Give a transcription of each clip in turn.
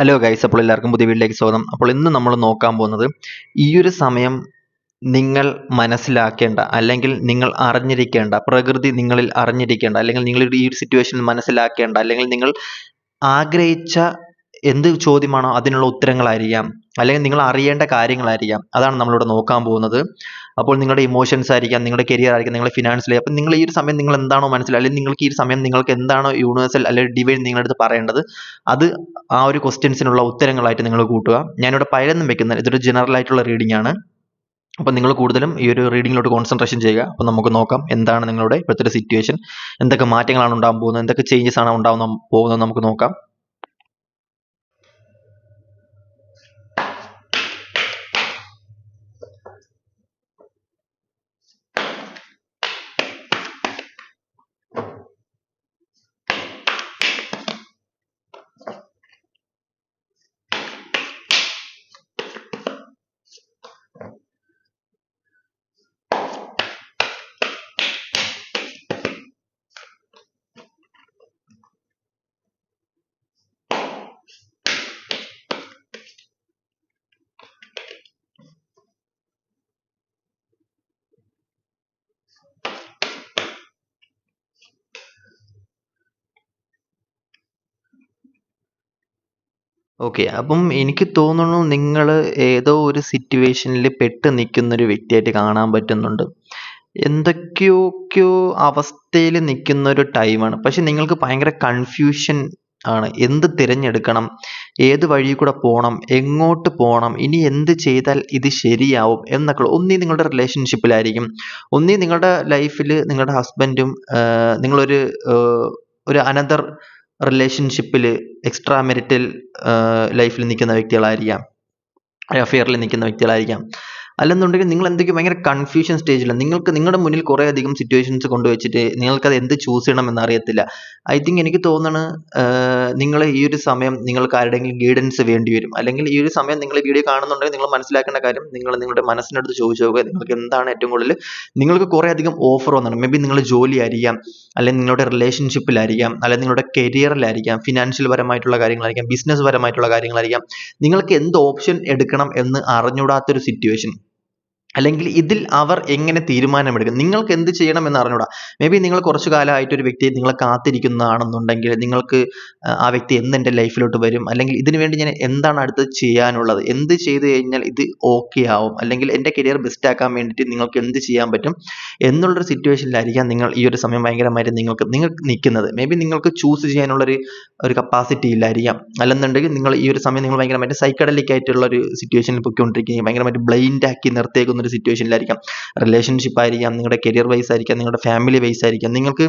Hello guys അപ്പോൾ എല്ലാവർക്കും പുതിയ വീട്ടിലേക്ക് സ്വാഗതം. അപ്പോൾ ഇന്ന് നമ്മൾ നോക്കാൻ പോകുന്നത് ഈ ഒരു സമയം നിങ്ങൾ മനസ്സിലാക്കേണ്ട അല്ലെങ്കിൽ നിങ്ങൾ അറിഞ്ഞിരിക്കേണ്ട പ്രകൃതി നിങ്ങളിൽ അറിഞ്ഞിരിക്കേണ്ട അല്ലെങ്കിൽ നിങ്ങൾ ഈ ഒരു സിറ്റുവേഷനിൽ മനസ്സിലാക്കേണ്ട അല്ലെങ്കിൽ നിങ്ങൾ ആഗ്രഹിച്ച എന്ത് ചോദ്യമാണോ അതിനുള്ള ഉത്തരങ്ങളായിരിക്കാം അല്ലെങ്കിൽ നിങ്ങൾ അറിയേണ്ട കാര്യങ്ങളായിരിക്കാം അതാണ് നമ്മളിവിടെ നോക്കാൻ പോകുന്നത്. അപ്പോൾ നിങ്ങളുടെ ഇമോഷൻസ് ആയിരിക്കാം നിങ്ങളുടെ കരിയർ ആയിരിക്കാം നിങ്ങളുടെ ഫിനാൻസിലെ അപ്പം നിങ്ങൾ ഈ ഒരു സമയം നിങ്ങൾ എന്താണോ മനസ്സിൽ അല്ലെങ്കിൽ നിങ്ങൾക്ക് ഈ ഒരു സമയം നിങ്ങൾക്ക് എന്താണോ യൂണിവേഴ്സൽ അല്ലെങ്കിൽ ഡിവൈൻ നിങ്ങളുടെ അടുത്ത് പറയേണ്ടത് അത് ആ ഒരു ക്വസ്റ്റ്യൻസിനുള്ള ഉത്തരങ്ങളായിട്ട് നിങ്ങൾ കൂട്ടുക. ഞാനിവിടെ പഴയൊന്നും വെക്കുന്നില്ല. ഇതൊരു ജനറൽ ആയിട്ടുള്ള റീഡിംഗ് ആണ്. അപ്പം നിങ്ങൾ കൂടുതലും ഈ ഒരു റീഡിങ്ങിലോട്ട് കോൺസെൻട്രേഷൻ ചെയ്യുക. അപ്പം നമുക്ക് നോക്കാം എന്താണ് നിങ്ങളുടെ ഇപ്പോഴത്തെ സിറ്റുവേഷൻ എന്തൊക്കെ മാറ്റങ്ങളാണ് ഉണ്ടാകാൻ പോകുന്നത്? എന്തൊക്കെ ചേഞ്ചസ് ആണ് ഉണ്ടാകുന്ന പോകുന്നത്? നമുക്ക് നോക്കാം. ഓക്കെ അപ്പം എനിക്ക് തോന്നുന്നു നിങ്ങൾ ഏതോ ഒരു സിറ്റുവേഷനിൽ പെട്ട് നിൽക്കുന്ന ഒരു വ്യക്തിയായിട്ട് കാണാൻ പറ്റുന്നുണ്ട്. എന്തൊക്കെയൊക്കെയോ അവസ്ഥയിൽ നിൽക്കുന്ന ഒരു ടൈമാണ് പക്ഷെ നിങ്ങൾക്ക് ഭയങ്കര കൺഫ്യൂഷൻ ആണ്. എന്ത് തിരഞ്ഞെടുക്കണം? ഏത് വഴി കൂടെ പോകണം എങ്ങോട്ട് പോകണം ഇനി എന്ത് ചെയ്താൽ ഇത് ശരിയാവും? എന്നൊക്കെ ഒന്നീ നിങ്ങളുടെ റിലേഷൻഷിപ്പിലായിരിക്കും ഒന്നീ നിങ്ങളുടെ ലൈഫിൽ നിങ്ങളുടെ ഹസ്ബൻഡും നിങ്ങളൊരു ഒരു അനദർ റിലേഷൻഷിപ്പിൽ എക്സ്ട്രാ മെരിറ്റൽ ലൈഫിൽ നിൽക്കുന്ന വ്യക്തികളായിരിക്കാം. അഫെയറിൽ നിൽക്കുന്ന വ്യക്തികളായിരിക്കാം. അല്ലെന്നുണ്ടെങ്കിൽ നിങ്ങൾ എന്തൊക്കെയോ ഭയങ്കര കൺഫ്യൂഷൻ സ്റ്റേജിലാണ് നിങ്ങൾക്ക് നിങ്ങളുടെ മുന്നിൽ കുറേ അധികം സിറ്റുവേഷൻസ് കൊണ്ടുവച്ചിട്ട് നിങ്ങൾക്കത് എന്ത് ചൂസ് ചെയ്യണം എന്ന് അറിയത്തില്ല. ഐ തിങ്ക് എനിക്ക് തോന്നണ് നിങ്ങൾ ഈ ഒരു സമയം നിങ്ങൾക്ക് ആരുടെയെങ്കിലും ഗൈഡൻസ് വേണ്ടി വരും അല്ലെങ്കിൽ ഈ ഒരു സമയം നിങ്ങൾ വീഡിയോ കാണുന്നുണ്ടെങ്കിൽ നിങ്ങൾ മനസ്സിലാക്കേണ്ട കാര്യം നിങ്ങൾ നിങ്ങളുടെ മനസ്സിനടുത്ത് ചോദിച്ചു നോക്കുക. നിങ്ങൾക്ക് എന്താണ് ഏറ്റവും കൂടുതൽ നിങ്ങൾക്ക് കുറേ അധികം ഓഫർ വന്നിട്ടുണ്ട് മേ ബി നിങ്ങൾ ജോലി ആയിരിക്കാം അല്ലെങ്കിൽ നിങ്ങളുടെ റിലേഷൻഷിപ്പിലായിരിക്കാം അല്ലെങ്കിൽ നിങ്ങളുടെ കരിയറിലായിരിക്കാം ഫിനാൻഷ്യൽ പരമായിട്ടുള്ള കാര്യങ്ങളായിരിക്കാം ബിസിനസ് പരമായിട്ടുള്ള കാര്യങ്ങളായിരിക്കാം. നിങ്ങൾക്ക് എന്ത് ഓപ്ഷൻ എടുക്കണം എന്ന് അറിഞ്ഞൂടാത്തൊരു സിറ്റുവേഷൻ അല്ലെങ്കിൽ ഇതിൽ അവർ എങ്ങനെ തീരുമാനമെടുക്കും? നിങ്ങൾക്ക് എന്ത് ചെയ്യണം എന്ന് അറിഞ്ഞൂടാ. മേ ബി നിങ്ങൾ കുറച്ചു കാലമായിട്ട് ഒരു വ്യക്തിയെ നിങ്ങളെ കാത്തിരിക്കുന്നതാണെന്നുണ്ടെങ്കിൽ നിങ്ങൾക്ക് ആ വ്യക്തി എന്ന് എന്റെ ലൈഫിലോട്ട് വരും? അല്ലെങ്കിൽ ഇതിനു വേണ്ടി ഞാൻ എന്താണ് അടുത്തത് ചെയ്യാനുള്ളത്? എന്ത് ചെയ്തു കഴിഞ്ഞാൽ ഇത് ഓക്കെ ആവും? അല്ലെങ്കിൽ എന്റെ കരിയർ ബെസ്റ്റ് ആക്കാൻ വേണ്ടിയിട്ട് നിങ്ങൾക്ക് എന്ത് ചെയ്യാൻ പറ്റും? എന്നുള്ളൊരു സിറ്റുവേഷനിലായിരിക്കാം നിങ്ങൾ ഈ ഒരു സമയം ഭയങ്കരമായിട്ട് നിങ്ങൾക്ക് നിങ്ങൾ നിൽക്കുന്നത്. മേ ബി നിങ്ങൾക്ക് ചൂസ് ചെയ്യാനുള്ളൊരു ഒരു കപ്പാസിറ്റി ഇല്ലായിരിക്കാം. അല്ലെന്നുണ്ടെങ്കിൽ നിങ്ങൾ ഈ ഒരു സമയം നിങ്ങൾ ഭയങ്കരമായിട്ട് സൈക്കഡലിക് ആയിട്ടുള്ള ഒരു സിറ്റുവേഷനിൽ പൊയ്ക്കൊണ്ടിരിക്കുകയും ഭയങ്കരമായിട്ട് ബ്ലൈൻഡ് ആക്കി നിർത്തിയേക്കുന്ന ഒരു സിറ്റുവേഷനിലായിരിക്കാം റിലേഷൻഷിപ്പ് ആയിരിക്കാം നിങ്ങളുടെ കരിയർ വൈസ് ആയിരിക്കാം നിങ്ങളുടെ ഫാമിലി വൈസ് ആയിരിക്കാം. നിങ്ങൾക്ക്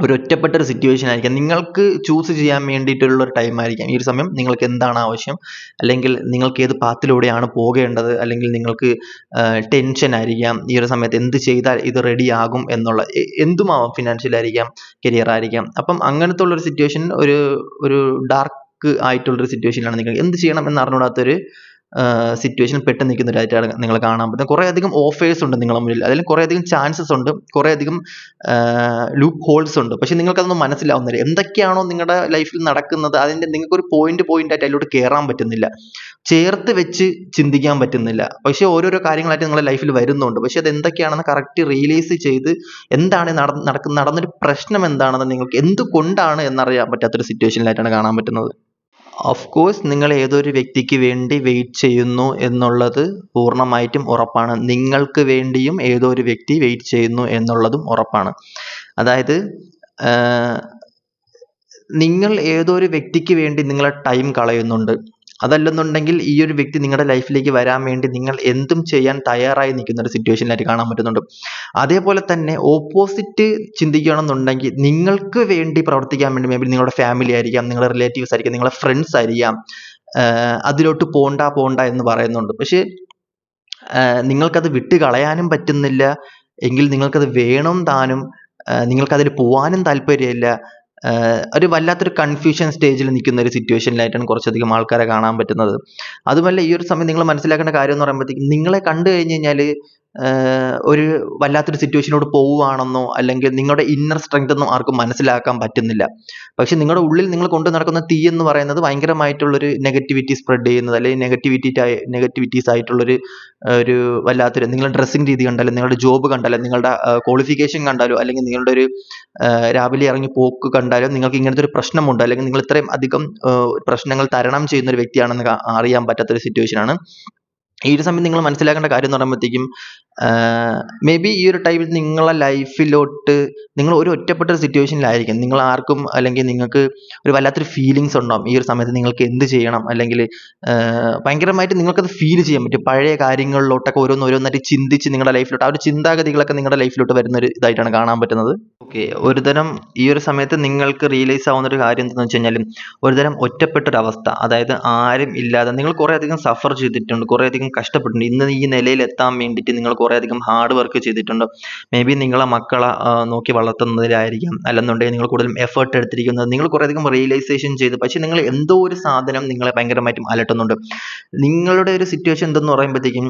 ഒരു ഒറ്റപ്പെട്ട ഒരു സിറ്റുവേഷൻ ആയിരിക്കാം. നിങ്ങൾക്ക് ചൂസ് ചെയ്യാൻ വേണ്ടിയിട്ടുള്ള ഒരു ടൈം ആയിരിക്കാം. ഈ ഒരു സമയം നിങ്ങൾക്ക് എന്താണ് ആവശ്യം? അല്ലെങ്കിൽ നിങ്ങൾക്ക് ഏത് പാത്തിലൂടെയാണ് പോകേണ്ടത്? അല്ലെങ്കിൽ നിങ്ങൾക്ക് ടെൻഷൻ ആയിരിക്കാം. ഈ ഒരു സമയത്ത് എന്ത് ചെയ്താൽ ഇത് റെഡി ആകും എന്നുള്ള എന്തുമാവാം ഫിനാൻഷ്യൽ ആയിരിക്കാം കരിയർ ആയിരിക്കാം. അപ്പം അങ്ങനത്തെ ഉള്ള ഒരു സിറ്റുവേഷൻ ഒരു ഒരു ഡാർക്ക് ആയിട്ടുള്ളൊരു സിറ്റുവേഷനിലാണ് നിങ്ങൾ എന്ത് ചെയ്യണം എന്ന് സിറ്റുവേഷൻ പെട്ട് നിൽക്കുന്നവരായിട്ടാണ് നിങ്ങൾ കാണാൻ പറ്റുന്നത്. കുറേ അധികം ഓഫേഴ്സ് ഉണ്ട് നിങ്ങളുടെ മുന്നിൽ. അതിൽ കുറേ അധികം ചാൻസസ് ഉണ്ട്. കുറേ അധികം ലൂപ്പ് ഹോൾസ് ഉണ്ട്. പക്ഷേ നിങ്ങൾക്കതൊന്നും മനസ്സിലാവുന്നില്ല. എന്തൊക്കെയാണോ നിങ്ങളുടെ ലൈഫിൽ നടക്കുന്നത് അതിന്റെ നിങ്ങൾക്കൊരു പോയിന്റ് പോയിന്റ് ആയിട്ട് അതിലോട്ട് കയറാൻ പറ്റുന്നില്ല. ചേർത്ത് വെച്ച് ചിന്തിക്കാൻ പറ്റുന്നില്ല. പക്ഷേ ഓരോരോ കാര്യങ്ങളായിട്ട് നിങ്ങളുടെ ലൈഫിൽ വരുന്നുണ്ട്. പക്ഷേ അത് എന്തൊക്കെയാണെന്ന് കറക്റ്റ് റിയലൈസ് ചെയ്ത് എന്താണ് നടക്കുന്ന നടന്നൊരു പ്രശ്നം എന്താണെന്ന് നിങ്ങൾക്ക് എന്തുകൊണ്ടാണ് എന്നറിയാൻ പറ്റാത്തൊരു സിറ്റുവേഷനിലായിട്ടാണ് കാണാൻ പറ്റുന്നത്. ഓഫ് കോഴ്സ് നിങ്ങൾ ഏതൊരു വ്യക്തിക്ക് വേണ്ടി വെയിറ്റ് ചെയ്യുന്നു എന്നുള്ളത് പൂർണമായിട്ടും ഉറപ്പാണ്. നിങ്ങൾക്ക് വേണ്ടിയും ഏതോ ഒരു വ്യക്തി വെയിറ്റ് ചെയ്യുന്നു എന്നുള്ളതും ഉറപ്പാണ്. അതായത് നിങ്ങൾ ഏതോ ഒരു വ്യക്തിക്ക് വേണ്ടി നിങ്ങളെ ടൈം കളയുന്നുണ്ട്. അതല്ലെന്നുണ്ടെങ്കിൽ ഈ ഒരു വ്യക്തി നിങ്ങളുടെ ലൈഫിലേക്ക് വരാൻ വേണ്ടി നിങ്ങൾ എന്തും ചെയ്യാൻ തയ്യാറായി നിൽക്കുന്ന ഒരു സിറ്റുവേഷനിലായിട്ട് കാണാൻ പറ്റുന്നുണ്ട്. അതേപോലെ തന്നെ ഓപ്പോസിറ്റ് ചിന്തിക്കുകയാണെന്നുണ്ടെങ്കിൽ നിങ്ങൾക്ക് വേണ്ടി പ്രവർത്തിക്കാൻ വേണ്ടി മേ ബി നിങ്ങളുടെ ഫാമിലി ആയിരിക്കാം നിങ്ങളുടെ റിലേറ്റീവ്സ് ആയിരിക്കാം നിങ്ങളുടെ ഫ്രണ്ട്സ് ആയിരിക്കാം അതിലോട്ട് പോണ്ട പോണ്ട എന്ന് പറയുന്നുണ്ട്. പക്ഷേ നിങ്ങൾക്കത് വിട്ട് കളയാനും പറ്റുന്നില്ല. എങ്കിൽ നിങ്ങൾക്കത് വേണം താനും. നിങ്ങൾക്കതിൽ പോവാനും താല്പര്യമില്ല. ഒരു വല്ലാത്തൊരു കൺഫ്യൂഷൻ സ്റ്റേജിൽ നിൽക്കുന്ന ഒരു സിറ്റുവേഷനിലായിട്ടാണ് കുറച്ചധികം ആൾക്കാരെ കാണാൻ പറ്റുന്നത്. അതുമല്ല ഈ ഒരു സമയം നിങ്ങൾ മനസ്സിലാക്കേണ്ട കാര്യം എന്ന് പറയുമ്പോഴത്തേക്കും നിങ്ങളെ കണ്ടു കഴിഞ്ഞ് കഴിഞ്ഞാൽ ഒരു വല്ലാത്തൊരു സിറ്റുവേഷനോട് പോവുകയാണെന്നോ അല്ലെങ്കിൽ നിങ്ങളുടെ ഇന്നർ സ്ട്രെങ്ത് ഒന്നും ആർക്കും മനസ്സിലാക്കാൻ പറ്റുന്നില്ല. പക്ഷെ നിങ്ങളുടെ ഉള്ളിൽ നിങ്ങൾ കൊണ്ട് നടക്കുന്ന തീ എന്ന് പറയുന്നത് ഭയങ്കരമായിട്ടുള്ളൊരു നെഗറ്റിവിറ്റി സ്പ്രെഡ് ചെയ്യുന്നത് അല്ലെങ്കിൽ നെഗറ്റിവിറ്റി നെഗറ്റിവിറ്റീസ് ആയിട്ടുള്ളൊരു ഒരു വല്ലാത്തൊരു നിങ്ങളുടെ ഡ്രസ്സിങ് രീതി കണ്ടാലും നിങ്ങളുടെ ജോബ് കണ്ടാലും നിങ്ങളുടെ ക്വാളിഫിക്കേഷൻ കണ്ടാലും അല്ലെങ്കിൽ നിങ്ങളുടെ ഒരു രാവിലെ ഇറങ്ങി പോക്ക് കണ്ടാലും നിങ്ങൾക്ക് ഇങ്ങനത്തെ ഒരു പ്രശ്നമുണ്ട് അല്ലെങ്കിൽ നിങ്ങൾ ഇത്രയും അധികം പ്രശ്നങ്ങൾ തരണം ചെയ്യുന്ന ഒരു വ്യക്തിയാണെന്ന് അറിയാൻ പറ്റാത്തൊരു സിറ്റുവേഷൻ ആണ്. ഈ ഒരു സമയം നിങ്ങൾ മനസ്സിലാക്കേണ്ട കാര്യം എന്ന് പറയുമ്പോഴത്തേക്കും മേ ബി ഈ ഒരു ടൈമിൽ നിങ്ങളെ ലൈഫിലോട്ട് നിങ്ങൾ ഒരു ഒറ്റപ്പെട്ട ഒരു സിറ്റുവേഷനിലായിരിക്കും നിങ്ങൾ ആർക്കും അല്ലെങ്കിൽ നിങ്ങൾക്ക് ഒരു വല്ലാത്തൊരു ഫീലിങ്സ് ഉണ്ടാവും. ഈ ഒരു സമയത്ത് നിങ്ങൾക്ക് എന്ത് ചെയ്യണം? അല്ലെങ്കിൽ ഭയങ്കരമായിട്ട് നിങ്ങൾക്കത് ഫീൽ ചെയ്യാൻ പറ്റും. പഴയ കാര്യങ്ങളിലോട്ടൊക്കെ ഓരോന്ന് ഓരോന്നായിട്ട് ചിന്തിച്ച് നിങ്ങളുടെ ലൈഫിലോട്ട് ആ ഒരു ചിന്താഗതികളൊക്കെ നിങ്ങളുടെ ലൈഫിലോട്ട് വരുന്ന ഒരു ഇതായിട്ടാണ് കാണാൻ പറ്റുന്നത്. ഓക്കെ ഒരുതരം ഈ ഒരു സമയത്ത് നിങ്ങൾക്ക് റിയലൈസ് ആവുന്ന ഒരു കാര്യം എന്താണെന്ന് വെച്ച് കഴിഞ്ഞാൽ ഒരുതരം ഒറ്റപ്പെട്ടൊരവസ്ഥ. അതായത് ആരും ഇല്ലാതെ നിങ്ങൾ കുറേ അധികം സഫർ ചെയ്തിട്ടുണ്ട് കുറേ അധികം കഷ്ടപ്പെട്ടിട്ടുണ്ട്. ഇന്ന് ഈ നിലയിൽ എത്താൻ വേണ്ടിയിട്ട് നിങ്ങൾ കുറേ അധികം ഹാർഡ് വർക്ക് ചെയ്തിട്ടുണ്ട്? മേ ബി നിങ്ങളെ മക്കളെ നോക്കി വളർത്തുന്നതിലായിരിക്കാം. അല്ലെന്നുണ്ടെങ്കിൽ നിങ്ങൾ കൂടുതലും എഫേർട്ട് എടുത്തിരിക്കുന്നത്. നിങ്ങൾ കുറേ അധികം റിയലൈസേഷൻ ചെയ്ത്. പക്ഷേ നിങ്ങൾ എന്തോ ഒരു സാധനം നിങ്ങളെ ഭയങ്കരമായിട്ടും അലട്ടുന്നുണ്ട്. നിങ്ങളുടെ ഒരു സിറ്റുവേഷൻ എന്തെന്ന് പറയുമ്പോഴത്തേക്കും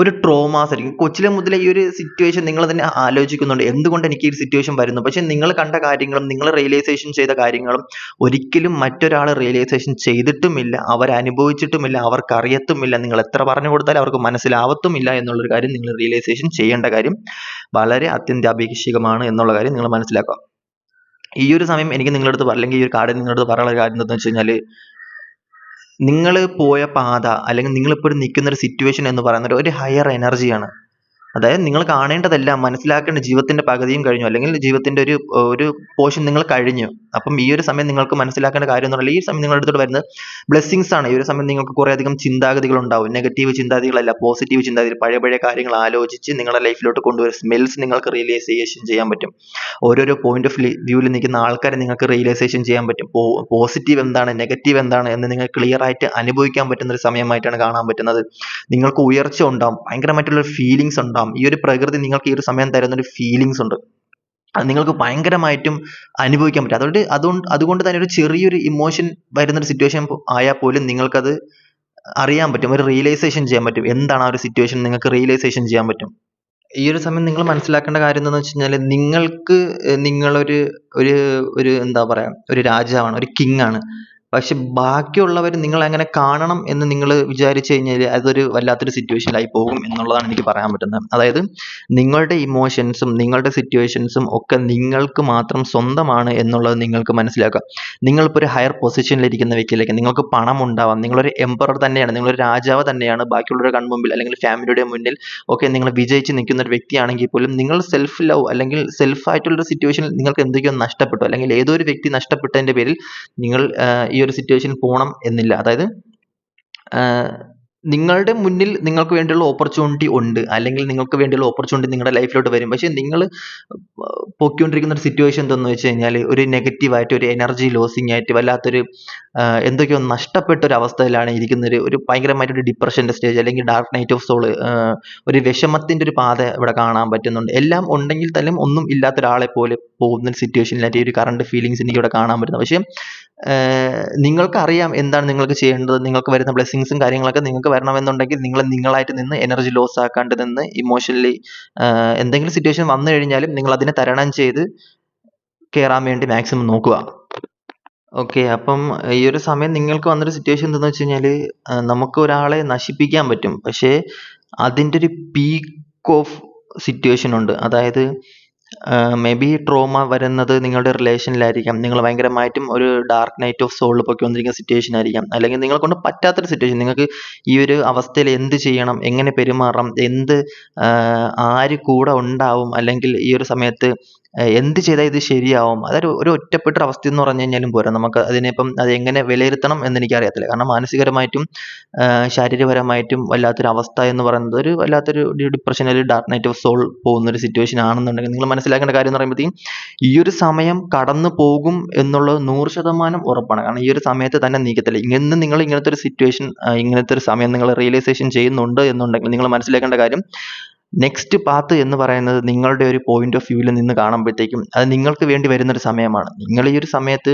ഒരു ട്രോമാസ് ആയിരിക്കും. കൊച്ചിലെ മുതലേ ഈ ഒരു സിറ്റുവേഷൻ നിങ്ങൾ തന്നെ ആലോചിക്കുന്നുണ്ട്. എന്തുകൊണ്ട് എനിക്ക് ഈ സിറ്റുവേഷൻ വരുന്നു? പക്ഷെ നിങ്ങൾ കണ്ട കാര്യങ്ങളും നിങ്ങൾ റിയലൈസേഷൻ ചെയ്ത കാര്യങ്ങളും ഒരിക്കലും മറ്റൊരാൾ റിയലൈസേഷൻ ചെയ്തിട്ടുമില്ല. അവർ അനുഭവിച്ചിട്ടുമില്ല. അവർക്ക് അറിയത്തുമില്ല. നിങ്ങൾ എത്ര പറഞ്ഞു കൊടുത്താലും അവർക്ക് മനസ്സിലാവത്തുമില്ല എന്നുള്ളൊരു കാര്യം നിങ്ങൾ റിയലൈസേഷൻ ചെയ്യേണ്ട കാര്യം വളരെ അത്യന്താപേക്ഷികമാണ് എന്നുള്ള കാര്യം നിങ്ങൾ മനസ്സിലാക്കുക. ഈ ഒരു സമയം എനിക്ക് നിങ്ങളുടെ അടുത്ത് അല്ലെങ്കിൽ ഈ ഒരു കാർഡിൽ നിങ്ങളുടെ അടുത്ത് പറയാനുള്ള കാര്യം എന്താണെന്ന് വെച്ച് കഴിഞ്ഞാൽ നിങ്ങൾ പോയ പാത അല്ലെങ്കിൽ നിങ്ങളിപ്പോൾ ഒരു സിറ്റുവേഷൻ എന്ന് പറയുന്നത് ഒരു ഹയർ എനർജിയാണ് അതായത് നിങ്ങൾ കാണേണ്ടതെല്ലാം മനസ്സിലാക്കേണ്ട ജീവിതത്തിന്റെ പകുതിയും കഴിഞ്ഞു അല്ലെങ്കിൽ ജീവിതത്തിന്റെ ഒരു ഒരു പോർഷൻ നിങ്ങൾ കഴിഞ്ഞു. അപ്പം ഈ ഒരു സമയം നിങ്ങൾക്ക് മനസ്സിലാക്കേണ്ട കാര്യം എന്ന് പറഞ്ഞാൽ ഈ സമയം നിങ്ങളുടെ അടുത്തോട്ട് വരുന്നത് ബ്ലെസ്സിങ്സ് ആണ്. ഈ ഒരു സമയം നിങ്ങൾക്ക് കുറേ അധികം ചിന്താഗതികൾ ഉണ്ടാവും. നെഗറ്റീവ് ചിന്താഗതികളല്ല പോസിറ്റീവ് ചിന്താഗതി പഴയ പഴയ കാര്യങ്ങൾ ആലോചിച്ച് നിങ്ങളുടെ ലൈഫിലോട്ട് കൊണ്ടുവരും സ്മെൽസ് നിങ്ങൾക്ക് റിയലൈസേഷൻ ചെയ്യാൻ പറ്റും. ഓരോരോ പോയിന്റ് ഓഫ് വ്യൂവിൽ നിൽക്കുന്ന ആൾക്കാരെ നിങ്ങൾക്ക് റിയലൈസേഷൻ ചെയ്യാൻ പറ്റും. പോസിറ്റീവ് എന്താണ് നെഗറ്റീവ് എന്താണ് എന്ന് നിങ്ങൾ ക്ലിയർ ആയിട്ട് അനുഭവിക്കാൻ പറ്റുന്ന ഒരു സമയമായിട്ടാണ് കാണാൻ പറ്റുന്നത്. നിങ്ങൾക്ക് ഉയർച്ച ഉണ്ടാവും ഭയങ്കരമായിട്ടുള്ള ഫീലിങ്സ് ഉണ്ടാവും. ഈ ഒരു പ്രകൃതി നിങ്ങൾക്ക് ഈ ഒരു സമയം തരുന്ന ഒരു ഫീലിങ്സ് ഉണ്ട്. നിങ്ങൾക്ക് ഭയങ്കരമായിട്ടും അനുഭവിക്കാൻ പറ്റും. അതുകൊണ്ട് അതുകൊണ്ട് അതുകൊണ്ട് തന്നെ ഒരു ചെറിയൊരു ഇമോഷൻ വരുന്ന ഒരു സിറ്റുവേഷൻ ആയാൽ പോലും നിങ്ങൾക്കത് അറിയാൻ പറ്റും. ഒരു റിയലൈസേഷൻ ചെയ്യാൻ പറ്റും. എന്താണ് ആ ഒരു സിറ്റുവേഷൻ നിങ്ങൾക്ക് റിയലൈസേഷൻ ചെയ്യാൻ പറ്റും. ഈ ഒരു സമയം നിങ്ങൾ മനസ്സിലാക്കേണ്ട കാര്യം എന്താണെന്ന് വെച്ച് കഴിഞ്ഞാൽ നിങ്ങൾക്ക് നിങ്ങളൊരു ഒരു ഒരു എന്താ പറയുക ഒരു രാജാവാണ് ഒരു കിങ് ആണ്. പക്ഷെ ബാക്കിയുള്ളവർ നിങ്ങൾ എങ്ങനെ കാണണം എന്ന് നിങ്ങൾ വിചാരിച്ചു കഴിഞ്ഞാൽ അതൊരു വല്ലാത്തൊരു സിറ്റുവേഷനിലായി പോകും എന്നുള്ളതാണ് എനിക്ക് പറയാൻ പറ്റുന്നത്. അതായത് നിങ്ങളുടെ ഇമോഷൻസും നിങ്ങളുടെ സിറ്റുവേഷൻസും ഒക്കെ നിങ്ങൾക്ക് മാത്രം സ്വന്തമാണ് എന്നുള്ളത് നിങ്ങൾക്ക് മനസ്സിലാക്കാം നിങ്ങളിപ്പോൾ ഒരു ഹയർ പൊസിഷനിലിരിക്കുന്ന വ്യക്തിയിലേക്ക് നിങ്ങൾക്ക് പണം ഉണ്ടാവാം. നിങ്ങളൊരു എംപറർ തന്നെയാണ്. നിങ്ങളൊരു രാജാവ് തന്നെയാണ്. ബാക്കിയുള്ളവരുടെ കൺമുമ്പിൽ അല്ലെങ്കിൽ ഫാമിലിയുടെ മുന്നിൽ ഒക്കെ നിങ്ങൾ വിജയിച്ച് നിൽക്കുന്ന ഒരു വ്യക്തിയാണെങ്കിൽ പോലും നിങ്ങൾ സെൽഫ് ലവ് അല്ലെങ്കിൽ സെൽഫ് ആയിട്ടുള്ള സിറ്റുവേഷനിൽ നിങ്ങൾക്ക് എന്തൊക്കെയോ നഷ്ടപ്പെട്ടു. അല്ലെങ്കിൽ ഏതോ ഒരു വ്യക്തി നഷ്ടപ്പെട്ടതിന്റെ പേരിൽ നിങ്ങൾ ഈ ഒരു സിറ്റുവേഷൻ പോണം എന്നില്ല. അതായത് നിങ്ങളുടെ മുന്നിൽ നിങ്ങൾക്ക് വേണ്ടിയുള്ള ഓപ്പർച്യൂണിറ്റി ഉണ്ട്. അല്ലെങ്കിൽ നിങ്ങൾക്ക് വേണ്ടിയുള്ള ഓപ്പർച്യൂണിറ്റി നിങ്ങളുടെ ലൈഫിലോട്ട് വരും. പക്ഷേ നിങ്ങൾ പൊയ്ക്കൊണ്ടിരിക്കുന്ന ഒരു സിറ്റുവേഷൻ എന്തെന്ന് വെച്ച് കഴിഞ്ഞാൽ ഒരു നെഗറ്റീവായിട്ട് ഒരു എനർജി ലോസിങ് ആയിട്ട് വല്ലാത്തൊരു എന്തൊക്കെയോ നഷ്ടപ്പെട്ട ഒരു അവസ്ഥയിലാണ് ഇരിക്കുന്ന ഒരു ഒരു ഭയങ്കരമായിട്ടൊരു ഡിപ്രഷന്റെ സ്റ്റേജ് അല്ലെങ്കിൽ ഡാർക്ക് നൈറ്റ് ഓഫ് സോൾ ഒരു വിഷമത്തിന്റെ ഒരു പാത ഇവിടെ കാണാൻ പറ്റുന്നുണ്ട്. എല്ലാം ഉണ്ടെങ്കിൽ തന്നെ ഒന്നും ഇല്ലാത്ത ഒരാളെ പോലെ പോകുന്ന ഒരു സിറ്റുവേഷനിലായിട്ട് ഈ ഒരു കറണ്ട് ഫീലിങ്സ് എനിക്ക് ഇവിടെ കാണാൻ പറ്റുന്നത്. പക്ഷേ നിങ്ങൾക്കറിയാം എന്താണ് നിങ്ങൾക്ക് ചെയ്യേണ്ടത്. നിങ്ങൾക്ക് വരുന്ന ബ്ലെസ്സിങ്സും കാര്യങ്ങളൊക്കെ നിങ്ങൾക്ക് വരണമെന്നുണ്ടെങ്കിൽ നിങ്ങൾ നിങ്ങളായിട്ട് നിന്ന് എനർജി ലോസ് ആക്കാണ്ട് നിന്ന് ഇമോഷണലി എന്തെങ്കിലും സിറ്റുവേഷൻ വന്നു കഴിഞ്ഞാലും നിങ്ങൾ അതിനെ തരണം ചെയ്ത് കയറാൻ വേണ്ടി മാക്സിമം നോക്കുക. ഓക്കെ അപ്പം ഈ ഒരു സമയം നിങ്ങൾക്ക് വന്നൊരു സിറ്റുവേഷൻ എന്താണെന്ന് വെച്ച് കഴിഞ്ഞാൽ നമുക്ക് ഒരാളെ നശിപ്പിക്കാൻ പറ്റും. പക്ഷേ അതിന്റെ ഒരു പീക്ക് ഓഫ് സിറ്റുവേഷൻ ഉണ്ട്. അതായത് മേ ബി ട്രോമ വരുന്നത് നിങ്ങളുടെ റിലേഷനിലായിരിക്കാം നിങ്ങൾ ഭയങ്കരമായിട്ടും ഒരു ഡാർക്ക് നൈറ്റ് ഓഫ് സോളിൽ വന്നിരിക്കുന്ന സിറ്റുവേഷൻ ആയിരിക്കാം. അല്ലെങ്കിൽ നിങ്ങളെ കൊണ്ട് പറ്റാത്തൊരു സിറ്റുവേഷൻ നിങ്ങൾക്ക് ഈ ഒരു അവസ്ഥയിൽ എന്ത് ചെയ്യണം? എങ്ങനെ പെരുമാറണം? എന്ത് ആര് കൂടെ ഉണ്ടാവും? അല്ലെങ്കിൽ ഈ ഒരു സമയത്ത് എന്ത് ചെയ്താൽ ഇത് ശരിയാവും? അതൊരു ഒരു ഒറ്റപ്പെട്ട അവസ്ഥ എന്ന് പറഞ്ഞു കഴിഞ്ഞാലും പോരാ. നമുക്ക് അതിനിപ്പം അത് എങ്ങനെ വിലയിരുത്തണം എന്ന് എനിക്ക് അറിയത്തില്ല കാരണം മാനസികപരമായിട്ടും ശാരീരികപരമായിട്ടും വല്ലാത്തൊരു അവസ്ഥ എന്ന് പറയുന്നത് ഒരു വല്ലാത്തൊരു ഡിപ്രഷൻ അല്ലെങ്കിൽ ഡാർക്ക് നൈറ്റ് ഓഫ് സോൾ പോകുന്ന ഒരു സിറ്റുവേഷൻ ആണെന്നുണ്ടെങ്കിൽ നിങ്ങൾ മനസ്സിലാക്കേണ്ട കാര്യം എന്ന് പറയുമ്പോഴത്തേക്കും ഈ ഒരു സമയം കടന്നു പോകും എന്നുള്ളത് നൂറ് ശതമാനം ഉറപ്പാണ്. കാരണം ഈ ഒരു സമയത്ത് തന്നെ നീക്കത്തില്ല. ഇന്ന് നിങ്ങൾ ഇങ്ങനത്തെ ഒരു സിറ്റുവേഷൻ ഇങ്ങനത്തെ ഒരു സമയം നിങ്ങൾ റിയലൈസേഷൻ ചെയ്യുന്നുണ്ട് എന്നുണ്ടെങ്കിൽ നിങ്ങൾ മനസ്സിലാക്കേണ്ട കാര്യം നെക്സ്റ്റ് പാത്ത് എന്ന് പറയുന്നത് നിങ്ങളുടെ ഒരു പോയിന്റ് ഓഫ് വ്യൂവിൽ നിന്ന് കാണുമ്പോഴത്തേക്കും അത് നിങ്ങൾക്ക് വേണ്ടി വരുന്ന ഒരു സമയമാണ്. നിങ്ങൾ ഈ ഒരു സമയത്ത്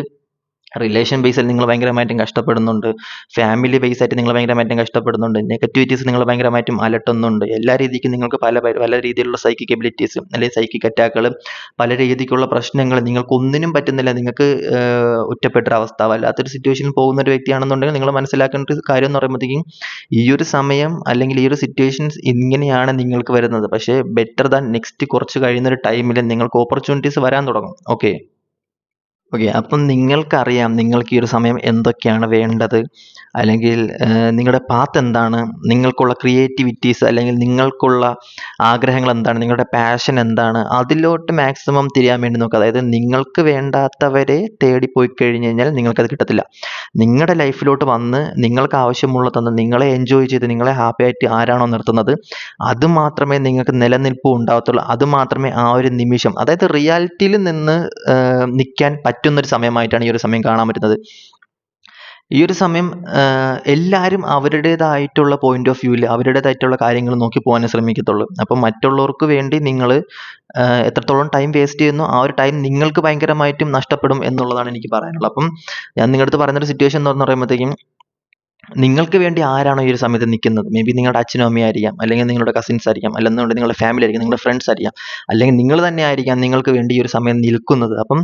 റിലേഷൻ ബേസിൽ നിങ്ങൾ ഭയങ്കരമായിട്ടും കഷ്ടപ്പെടുന്നുണ്ട്. ഫാമിലി ബേസ് ആയിട്ട് നിങ്ങൾ ഭയങ്കരമായിട്ടും കഷ്ടപ്പെടുന്നുണ്ട്. നെഗറ്റിവിറ്റീസ് നിങ്ങൾ ഭയങ്കരമായിട്ടും അലട്ടുന്നുണ്ട്. എല്ലാ രീതിക്കും നിങ്ങൾക്ക് പല പല രീതിയിലുള്ള സൈക്കിക് എബിലിറ്റീസും അല്ലെങ്കിൽ സൈക്കിക് അറ്റാക്കുകളും പല രീതിക്കുള്ള പ്രശ്നങ്ങൾ നിങ്ങൾക്ക് ഒന്നിനും പറ്റുന്നില്ല. നിങ്ങൾക്ക് ഒറ്റപ്പെട്ട ഒറ്റപ്പെട്ടൊരവസ്ഥ വല്ലാത്തൊരു സിറ്റുവേഷനിൽ പോകുന്ന ഒരു വ്യക്തിയാണെന്നുണ്ടെങ്കിൽ നിങ്ങൾ മനസ്സിലാക്കേണ്ട ഒരു കാര്യം എന്ന് പറയുമ്പോഴത്തേക്കും ഈ ഒരു സമയം അല്ലെങ്കിൽ ഈ ഒരു സിറ്റുവേഷൻസ് ഇങ്ങനെയാണ് നിങ്ങൾക്ക് വരുന്നത്. പക്ഷേ ബെറ്റർ ദാൻ നെക്സ്റ്റ് കുറച്ച് കഴിയുന്ന ഒരു ടൈമിൽ നിങ്ങൾക്ക് ഓപ്പർച്യൂണിറ്റീസ് വരാൻ തുടങ്ങും. ഓക്കെ ഓക്കെ അപ്പം നിങ്ങൾക്കറിയാം നിങ്ങൾക്ക് ഈ ഒരു സമയം എന്തൊക്കെയാണ് വേണ്ടത്? അല്ലെങ്കിൽ നിങ്ങളുടെ പാത്ത് എന്താണ്? നിങ്ങൾക്കുള്ള ക്രിയേറ്റിവിറ്റീസ് അല്ലെങ്കിൽ നിങ്ങൾക്കുള്ള ആഗ്രഹങ്ങൾ എന്താണ്? നിങ്ങളുടെ പാഷൻ എന്താണ്? അതിലോട്ട് മാക്സിമം തിരിയാൻ വേണ്ടി നോക്കുക അതായത് നിങ്ങൾക്ക് വേണ്ടാത്തവരെ തേടി പോയി കഴിഞ്ഞ് കഴിഞ്ഞാൽ നിങ്ങൾക്കത് കിട്ടത്തില്ല. നിങ്ങളുടെ ലൈഫിലോട്ട് വന്ന് നിങ്ങൾക്ക് ആവശ്യമുള്ള തന്ന് നിങ്ങളെ എൻജോയ് ചെയ്ത് നിങ്ങളെ ഹാപ്പി ആയിട്ട് ആരാണോ നിർത്തുന്നത് അത് മാത്രമേ നിങ്ങൾക്ക് നിലനിൽപ്പ് ഉണ്ടാകത്തുള്ളൂ അത് മാത്രമേ ആ ഒരു നിമിഷം അതായത് റിയാലിറ്റിയിൽ നിന്ന് നിൽക്കാൻ പറ്റുന്നൊരു സമയമായിട്ടാണ് ഈ ഒരു സമയം കാണാൻ പറ്റുന്നത്. ഈ ഒരു സമയം എല്ലാവരും അവരുടേതായിട്ടുള്ള പോയിന്റ് ഓഫ് വ്യൂവിൽ അവരുടേതായിട്ടുള്ള കാര്യങ്ങൾ നോക്കി പോകാനേ ശ്രമിക്കത്തുള്ളൂ. അപ്പം മറ്റുള്ളവർക്ക് വേണ്ടി നിങ്ങൾ എത്രത്തോളം ടൈം വേസ്റ്റ് ചെയ്യുന്നു ആ ഒരു ടൈം നിങ്ങൾക്ക് ഭയങ്കരമായിട്ടും നഷ്ടപ്പെടും എന്നുള്ളതാണ് എനിക്ക് പറയാനുള്ളത്. അപ്പം ഞാൻ നിങ്ങളുടെ അടുത്ത് പറയുന്നൊരു സിറ്റുവേഷൻ എന്ന് പറയുമ്പോഴത്തേക്കും നിങ്ങൾക്ക് വേണ്ടി ആരാണോ ഈ ഒരു സമയത്ത് നിൽക്കുന്നത് മേ ബി നിങ്ങളുടെ അച്ഛനും അമ്മയും ആയിരിക്കാം അല്ലെങ്കിൽ നിങ്ങളുടെ കസിൻസ് ആയിരിക്കാം അല്ലെന്നുണ്ടെങ്കിൽ നിങ്ങളുടെ ഫാമിലി ആയിരിക്കും നിങ്ങളുടെ ഫ്രണ്ട്സ് ആയിരിക്കാം അല്ലെങ്കിൽ നിങ്ങൾ തന്നെ ആയിരിക്കാം നിങ്ങൾക്ക് വേണ്ടി ഈ ഒരു സമയം നിൽക്കുന്നത്. അപ്പം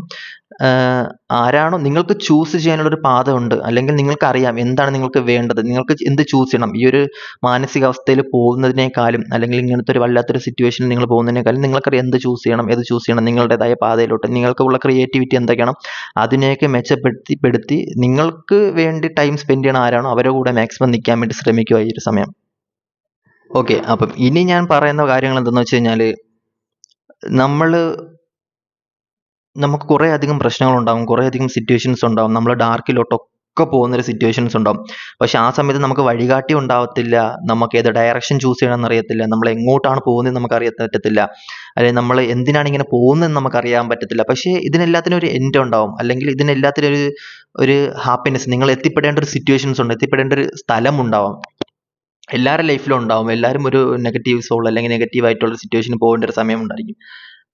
ആരാണോ നിങ്ങൾക്ക് ചൂസ് ചെയ്യാനുള്ള ഒരു പാത ഉണ്ട്. അല്ലെങ്കിൽ നിങ്ങൾക്ക് അറിയാം എന്താണ് നിങ്ങൾക്ക് വേണ്ടത്. നിങ്ങൾക്ക് എന്ത് ചൂസ് ചെയ്യണം? ഈ ഒരു മാനസികാവസ്ഥയിൽ പോകുന്നതിനേക്കാളും അല്ലെങ്കിൽ ഇങ്ങനത്തെ ഒരു വല്ലാത്തൊരു സിറ്റുവേഷനിൽ നിങ്ങൾ പോകുന്നതിനേക്കാളും നിങ്ങൾക്കറിയാം എന്ത് ചൂസ് ചെയ്യണം ഏത് ചൂസ് ചെയ്യണം നിങ്ങളുടേതായ പാതയിലോട്ട്. നിങ്ങൾക്കുള്ള ക്രിയേറ്റിവിറ്റി എന്തൊക്കെയാണ് അതിനെയൊക്കെ മെച്ചപ്പെടുത്തി പെടുത്തി നിങ്ങൾക്ക് വേണ്ടി ടൈം സ്പെൻഡ് ചെയ്യണ ആരാണോ അവരുടെ കൂടെ മാക്സിമം നിൽക്കാൻ വേണ്ടി ശ്രമിക്കുക ഈ ഒരു സമയം. ഓക്കെ അപ്പം ഇനി ഞാൻ പറയുന്ന കാര്യങ്ങൾ എന്തെന്ന് വെച്ച് കഴിഞ്ഞാൽ നമ്മൾ നമുക്ക് കുറേ അധികം പ്രശ്നങ്ങൾ ഉണ്ടാവും കുറേ അധികം സിറ്റുവേഷൻസ് ഉണ്ടാകും നമ്മൾ ഡാർക്കിലോട്ടൊക്കെ പോകുന്നൊരു സിറ്റുവേഷൻസ് ഉണ്ടാകും പക്ഷെ ആ സമയത്ത് നമുക്ക് വഴികാട്ടി ഉണ്ടാവത്തില്ല. നമുക്ക് ഏത് ഡയറക്ഷൻ ചൂസ് ചെയ്യണമെന്ന് അറിയത്തില്ല. നമ്മൾ എങ്ങോട്ടാണ് പോകുന്നതെന്ന് നമുക്ക് അറിയാൻ പറ്റത്തില്ല. അല്ലെങ്കിൽ നമ്മൾ എന്തിനാണ് ഇങ്ങനെ പോകുന്നതെന്ന് നമുക്ക് അറിയാൻ പറ്റത്തില്ല. പക്ഷേ ഇതിനെല്ലാത്തിനും ഒരു എൻഡ് ഉണ്ടാവും. അല്ലെങ്കിൽ ഇതിനെല്ലാത്തിനും ഒരു ഒരു ഹാപ്പിനെസ് നിങ്ങൾ എത്തിപ്പെടേണ്ട ഒരു സിറ്റുവേഷൻസ് ഉണ്ട്. എത്തിപ്പെടേണ്ട ഒരു സ്ഥലം ഉണ്ടാവും. എല്ലാവരുടെ ലൈഫിലും ഉണ്ടാവും. എല്ലാവരും ഒരു നെഗറ്റീവ് സോൾ അല്ലെങ്കിൽ നെഗറ്റീവ് ആയിട്ടുള്ള സിറ്റുവേഷന് പോകേണ്ട ഒരു സമയം ഉണ്ടായിരിക്കും.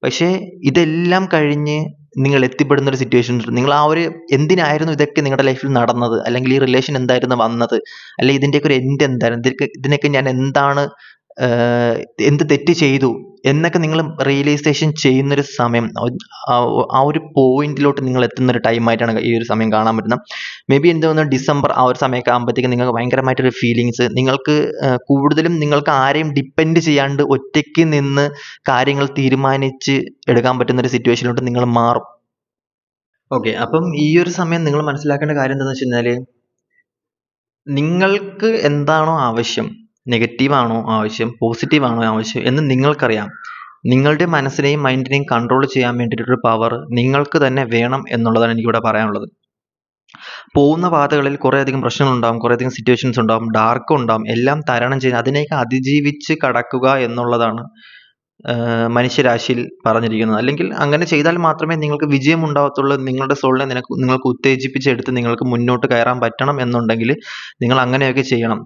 പക്ഷേ ഇതെല്ലാം കഴിഞ്ഞ് നിങ്ങൾ എത്തിപ്പെടുന്ന ഒരു സിറ്റുവേഷൻ നിങ്ങൾ ആ ഒരു എന്തിനായിരുന്നു ഇതൊക്കെ നിങ്ങളുടെ ലൈഫിൽ നടന്നത്? അല്ലെങ്കിൽ ഈ റിലേഷൻ എന്തായിരുന്നു വന്നത്? അല്ലെങ്കിൽ ഇതിന്റെയൊക്കെ ഒരു എൻഡ് എന്തായിരുന്നു? ഇതിനൊക്കെ ഇതിനൊക്കെ ഞാൻ എന്താണ് എന്ത് തെറ്റ് ചെയ്തു എന്നൊക്കെ നിങ്ങൾ റിയലൈസേഷൻ ചെയ്യുന്നൊരു സമയം ആ ഒരു പോയിന്റിലോട്ട് നിങ്ങൾ എത്തുന്ന ഒരു ടൈമായിട്ടാണ് ഈ ഒരു സമയം കാണാൻ പറ്റുന്നത്. മേ ബി എനിക്ക് തോന്നുന്നു ഡിസംബർ ആ ഒരു സമയമൊക്കെ ആകുമ്പോഴത്തേക്കും നിങ്ങൾക്ക് ഭയങ്കരമായിട്ടൊരു ഫീലിങ്സ് നിങ്ങൾക്ക് കൂടുതലും നിങ്ങൾക്ക് ആരെയും ഡിപ്പെൻഡ് ചെയ്യാണ്ട് ഒറ്റയ്ക്ക് നിന്ന് കാര്യങ്ങൾ തീരുമാനിച്ച് എടുക്കാൻ പറ്റുന്ന ഒരു സിറ്റുവേഷനിലോട്ട് നിങ്ങൾ മാറും. ഓക്കെ അപ്പം ഈ ഒരു സമയം നിങ്ങൾ മനസ്സിലാക്കേണ്ട കാര്യം എന്താണെന്ന് വെച്ച് കഴിഞ്ഞാൽ നിങ്ങൾക്ക് എന്താണോ ആവശ്യം നെഗറ്റീവ് ആണോ ആവശ്യം പോസിറ്റീവാണോ ആവശ്യം എന്ന് നിങ്ങൾക്കറിയാം. നിങ്ങളുടെ മനസ്സിനെയും മൈൻഡിനെയും കൺട്രോൾ ചെയ്യാൻ വേണ്ടിയിട്ടൊരു പവർ നിങ്ങൾക്ക് തന്നെ വേണം എന്നുള്ളതാണ് എനിക്കിവിടെ പറയാനുള്ളത്. പോകുന്ന പാതകളിൽ കുറേയധികം പ്രശ്നങ്ങളുണ്ടാകും കുറേയധികം സിറ്റുവേഷൻസ് ഉണ്ടാകും ഡാർക്ക് ഉണ്ടാകും എല്ലാം തരണം ചെയ്ത് അതിനെയൊക്കെ അതിജീവിച്ച് കടക്കുക എന്നുള്ളതാണ് മനുഷ്യരാശിയിൽ പറഞ്ഞിരിക്കുന്നത്. അല്ലെങ്കിൽ അങ്ങനെ ചെയ്താൽ മാത്രമേ നിങ്ങൾക്ക് വിജയം ഉണ്ടാകത്തുള്ളൂ നിങ്ങളുടെ സോളിനെ നിനക്ക് നിങ്ങൾക്ക് ഉത്തേജിപ്പിച്ചെടുത്ത് നിങ്ങൾക്ക് മുന്നോട്ട് കയറാൻ പറ്റണം എന്നുണ്ടെങ്കിൽ നിങ്ങൾ അങ്ങനെയൊക്കെ ചെയ്യണം.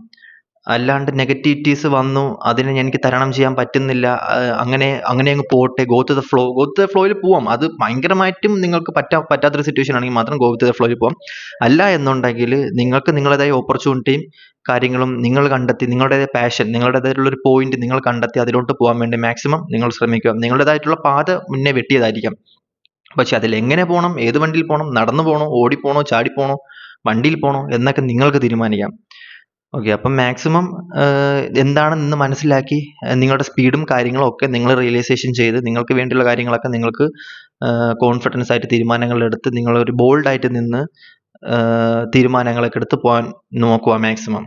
അല്ലാണ്ട് നെഗറ്റിവിറ്റീസ് വന്നു അതിനെ എനിക്ക് തരണം ചെയ്യാൻ പറ്റുന്നില്ല അങ്ങനെ അങ്ങനെ അങ്ങ് പോട്ടെ go to the flow go to the ഫ്ലോയിൽ പോവാം. അത് ഭയങ്കരമായിട്ടും നിങ്ങൾക്ക് പറ്റാ പറ്റാത്തൊരു സിറ്റുവേഷൻ ആണെങ്കിൽ മാത്രം ഗോ ടു ദ ഫ്ലോയിൽ പോവാം. അല്ല എന്നുണ്ടെങ്കിൽ നിങ്ങൾക്ക് നിങ്ങളുടേതായ ഓപ്പർച്യൂണിറ്റിയും കാര്യങ്ങളും നിങ്ങൾ കണ്ടെത്തി നിങ്ങളുടേതായ പാഷൻ നിങ്ങളുടേതായിട്ടുള്ള ഒരു പോയിന്റ് നിങ്ങൾ കണ്ടെത്തി അതിലോട്ട് പോകാൻ വേണ്ടി മാക്സിമം നിങ്ങൾ ശ്രമിക്കുക. നിങ്ങളുടേതായിട്ടുള്ള പാത മുന്നേ വെട്ടിയതായിരിക്കാം. പക്ഷെ അതിൽ എങ്ങനെ പോകണം ഏത് വണ്ടിയിൽ പോകണം നടന്നു പോകണോ ഓടിപ്പോണോ ചാടിപ്പോണോ വണ്ടിയിൽ പോകണോ എന്നൊക്കെ നിങ്ങൾക്ക് തീരുമാനിക്കാം. ഓക്കെ അപ്പം മാക്സിമം എന്താണെന്ന് മനസ്സിലാക്കി നിങ്ങളുടെ സ്പീഡും കാര്യങ്ങളും ഒക്കെ നിങ്ങൾ റിയലൈസേഷൻ ചെയ്ത് നിങ്ങൾക്ക് വേണ്ടിയുള്ള കാര്യങ്ങളൊക്കെ നിങ്ങൾക്ക് കോൺഫിഡൻസ് ആയിട്ട് തീരുമാനങ്ങൾ എടുത്ത് നിങ്ങളൊരു ബോൾഡായിട്ട് നിന്ന് തീരുമാനങ്ങളൊക്കെ എടുത്ത് പോകാൻ നോക്കുക മാക്സിമം